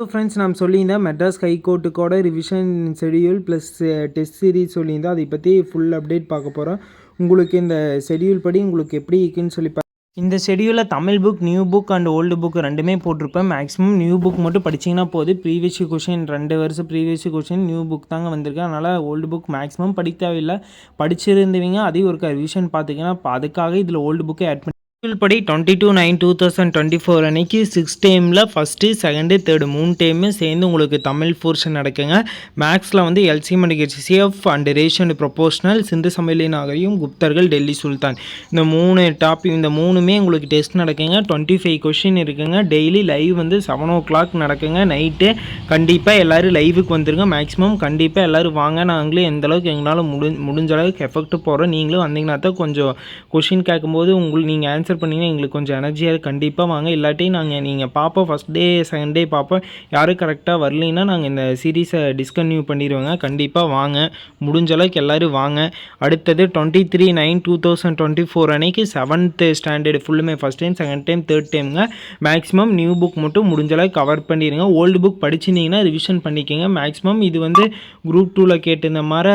So friends நான் சொல்லியிருந்தேன் Madras ஹைகோர்ட்டுக்கோட revision schedule plus test series சொல்லியிருந்தேன். அதை பற்றி ஃபுல் அப்டேட் பார்க்க போகிறோம் உங்களுக்கு இந்த ஷெடியூல் படி உங்களுக்கு எப்படி இருக்குன்னு சொல்லி இந்த ஷெடியூலில் Tamil book new book and old book ரெண்டுமே போட்டிருப்பேன். மேக்ஸிமம் நியூ புக் மட்டும் படிச்சிங்கன்னா போதும் ப்ரீவியஸ் கொஷின் ரெண்டு வருஷம் ப்ரீவியஸ் கொஷின் நியூ புக் தாங்க வந்திருக்கு. அதனால் ஓல்டு புக் மேக்ஸிமம் படிக்க தேவையில்லை. படிச்சிருந்தவங்க அதையும் ஒரு ரிவிஷன் பார்த்திங்கன்னா அதுக்காக இதில் ஓல்டு புக்கை ஆட் பண்ணி படி twenty two nine two thousand twenty four அன்னைக்கு சிக்ஸ் டைமில் ஃபஸ்ட்டு செகண்டு தேர்டு மூணு டைமே சேர்ந்து உங்களுக்கு தமிழ் போர்ஷன் நடக்குங்க. மேக்ஸில் வந்து LCM and HCF and ration proportional Sindhu சமையலி குப்தர்கள் டெல்லி சுல்தான். இந்த மூணு டாபிக் இந்த மூணுமே உங்களுக்கு டெஸ்ட் நடக்குங்க. டுவெண்ட்டி ஃபைவ் கொஷின் இருக்குங்க. டெய்லி லைவ் வந்து செவன் ஓ கிளாக் நடக்குங்க. நைட்டு கண்டிப்பாக எல்லோரும் லைவுக்கு வந்துருங்க. மேக்ஸிமம் கண்டிப்பாக எல்லோரும் வாங்க. நாங்களே எந்தளவுக்கு எங்களால் முடி முடிஞ்ச அளவுக்கு எஃபெக்ட் போகிறோம் நீங்களும் வந்தீங்கன்னா தான் கொஞ்சம் கொஷின் கேட்கும்போது உங்களுக்கு நீங்கள் ஆன்சர் ஆன்சர் பண்ணிங்கன்னா எங்களுக்கு கொஞ்சம் எனர்ஜியாக கண்டிப்பாக வாங்க. இல்லாட்டி நாங்கள் நீங்கள் பார்ப்போம் ஃபஸ்ட் டே செகண்ட் டே பார்ப்போம் யாரும் கரெக்டாக வரலைன்னா நாங்கள் இந்த சீரீஸை டிஸ்கன்யூ பண்ணிடுவோங்க. கண்டிப்பாக வாங்க. முடிஞ்ச அளவுக்கு எல்லோரும் வாங்க. அடுத்தது twenty three nine two thousand twenty four அன்னைக்கு செவன்த்து ஸ்டாண்டர்டு ஃபுல்லுமே first time second time third டைமுங்க maximum new book மட்டும் முடிஞ்ச அளவுக்கு கவர் பண்ணிடுங்க. ஓல்டு புக் படிச்சிருந்தீங்கன்னா ரிவிஷன் பண்ணிக்கோங்க. மேக்ஸிமம் இது வந்து குரூப் டூவில் கேட்டிருந்த மாதிரி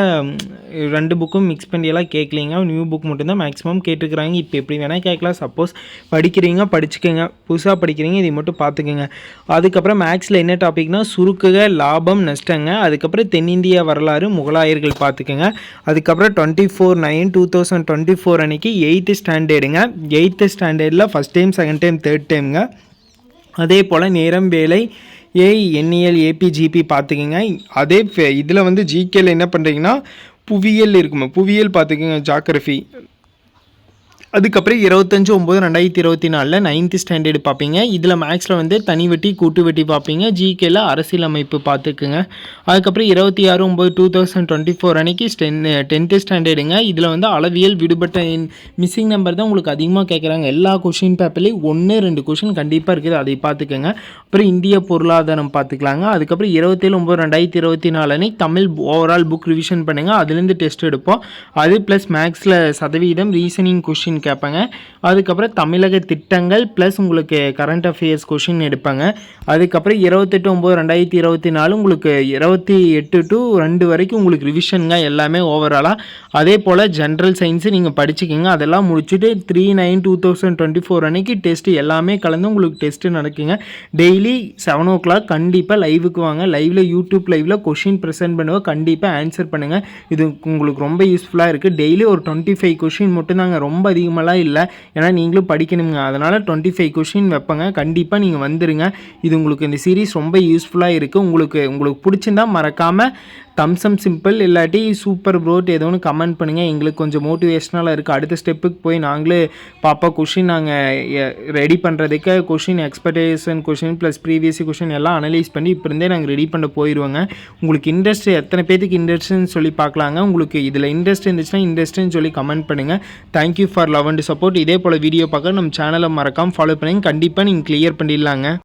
ரெண்டு புக்கும் மிக்ஸ் பண்ணியெல்லாம் கேட்கலிங்க நியூ புக் மட்டும்தான் மேக்ஸிமம் கேட்டுக்கிறாங்க இப்போ எப்படி வேணால் கேட்கலாம். சப்போஸ் படிக்கிறீங்க படிச்சுக்கோங்க. புதுசாக படிக்கிறீங்க இதை மட்டும் பார்த்துக்கோங்க. அதுக்கப்புறம் மேக்ஸில் என்ன டாபிக்னால் சுருக்குக லாபம் நஷ்டங்க. அதுக்கப்புறம் தென்னிந்திய வரலாறு முகலாயர்கள் பார்த்துக்கோங்க. அதுக்கப்புறம் twenty four nine two thousand twenty four அன்றைக்கி எயித்து ஸ்டாண்டர்டுங்க எயித்து ஸ்டாண்டர்டில் first time second time third டைமுங்க அதே போல் நேரம் வேலை ஏஐ எண்ணியல் ஏபிஜிபி பார்த்துக்கோங்க. அதே இதில் வந்து ஜிகேல என்ன பண்ணுறீங்கன்னா புவியியல் இருக்குமா? புவியியல் பார்த்துக்கோங்க ஜாக்ரஃபி அதுக்கப்புறம் இருபத்தஞ்சு ஒம்பது ரெண்டாயிரத்தி இருபத்தி நாலில் நைன்த்து ஸ்டாண்டர்டு பார்ப்பீங்க. இதில் மேக்ஸில் வந்து தனி வெட்டி கூட்டு வெட்டி பார்ப்பீங்க. ஜிகேல அரசியலமைப்பு பார்த்துக்குங்க. அதுக்கப்புறம் இருபத்தி ஆறு ஒம்பது டூ தௌசண்ட் டுவெண்ட்டி ஃபோர் அன்னைக்கு டென் டென்த்து ஸ்டாண்டர்டுங்க இதில் வந்து அளவியல் விடுபட்ட மிஸ்ஸிங் நம்பர் தான் உங்களுக்கு அதிகமாக கேட்குறாங்க எல்லா கொஷின் பேப்பர்லேயும் ஒன்று ரெண்டு கொஷின் கண்டிப்பாக இருக்குது. அதை பார்த்துக்கோங்க. அப்புறம் இந்திய பொருளாதாரம் பார்த்துக்கலாங்க. அதுக்கப்புறம் இருபத்தேழு ஒம்பது ரெண்டாயிரத்தி இருபத்தி நாலு அன்னைக்கு தமிழ் ஓவரால் புக் ரிவிஷன் பண்ணுங்கள் அதுலேருந்து டெஸ்ட் எடுப்போம். அது ப்ளஸ் மேக்ஸில் சதவீதம் ரீசனிங் கொஷின் கேட்பாங்க. அதுக்கப்புறம் தமிழக திட்டங்கள் ப்ளஸ் உங்களுக்கு கரண்ட் அஃபேர்ஸ் கொஷின் எடுப்பாங்க. அதுக்கப்புறம் இருபத்தெட்டு ஒம்பது ரெண்டாயிரத்தி இருபத்தி நாலு உங்களுக்கு இருபத்தி எட்டு டு ரெண்டு வரைக்கும் உங்களுக்கு ரிவிஷனுங்க எல்லாமே ஓவராலாக அதே போல் ஜென்ரல் சயின்ஸு நீங்கள் படிச்சுக்கிங்க. அதெல்லாம் முடிச்சுட்டு three nine two thousand twenty four அன்னைக்கு டெஸ்ட்டு எல்லாமே கலந்து உங்களுக்கு டெஸ்ட்டு நடக்குங்க. டெய்லி செவன் ஓ கிளாக் கண்டிப்பாக லைவுக்கு வாங்க. லைவில் யூடியூப் லைவில் கொஷின் ப்ரெசென்ட் பண்ணுவோம் கண்டிப்பாக ஆன்சர் பண்ணுங்கள் இது உங்களுக்கு ரொம்ப யூஸ்ஃபுல்லாக இருக்குது டெய்லி ஒரு டுவெண்ட்டி ஃபைவ் கொஷின் மட்டும் தாங்க ரொம்ப அதிகமாக அதிகமாகலாம் இல்லை. ஏன்னா நீங்களும் படிக்கணுங்க. அதனால் டுவெண்ட்டி ஃபைவ் கொஷின் வைப்பங்க. கண்டிப்பாக நீங்கள் வந்துடுங்க இது உங்களுக்கு இந்த சீரீஸ் ரொம்ப யூஸ்ஃபுல்லாக இருக்குது உங்களுக்கு உங்களுக்கு பிடிச்சிருந்தா மறக்காமல் தம்சம் சிம்பிள் இல்லாட்டி சூப்பர் ப்ரோட் ஏதோ ஒன்று கமெண்ட் பண்ணுங்கள் எங்களுக்கு கொஞ்சம் மோட்டிவேஷ்னலாக இருக்குது அடுத்த ஸ்டெப்புக்கு போய் நாங்களே பாப்பா கொஷின் நாங்கள் ரெடி பண்ணுறதுக்கு question expectation question plus previous question எல்லாம் அனலைஸ் பண்ணி இப்போ இருந்தே நாங்கள் ரெடி பண்ண போயிடுவோங்க உங்களுக்கு இன்ட்ரெஸ்ட் எத்தனை பேத்துக்கு இன்ட்ரெஸ்ட்னு சொல்லி பார்க்கலாங்க உங்களுக்கு இதில் இன்ட்ரெஸ்ட் இருந்துச்சுன்னா இன்ட்ரெஸ்ட்னு சொல்லி கமெண்ட் பண்ணுங்கள் thank you for love and support இதே போல் வீடியோ பார்க்க நம்ம சேனலை மறக்காமல் ஃபாலோ பண்ணுங்கள் கண்டிப்பாக நீங்கள் கிளியர் பண்ணிடலாங்க.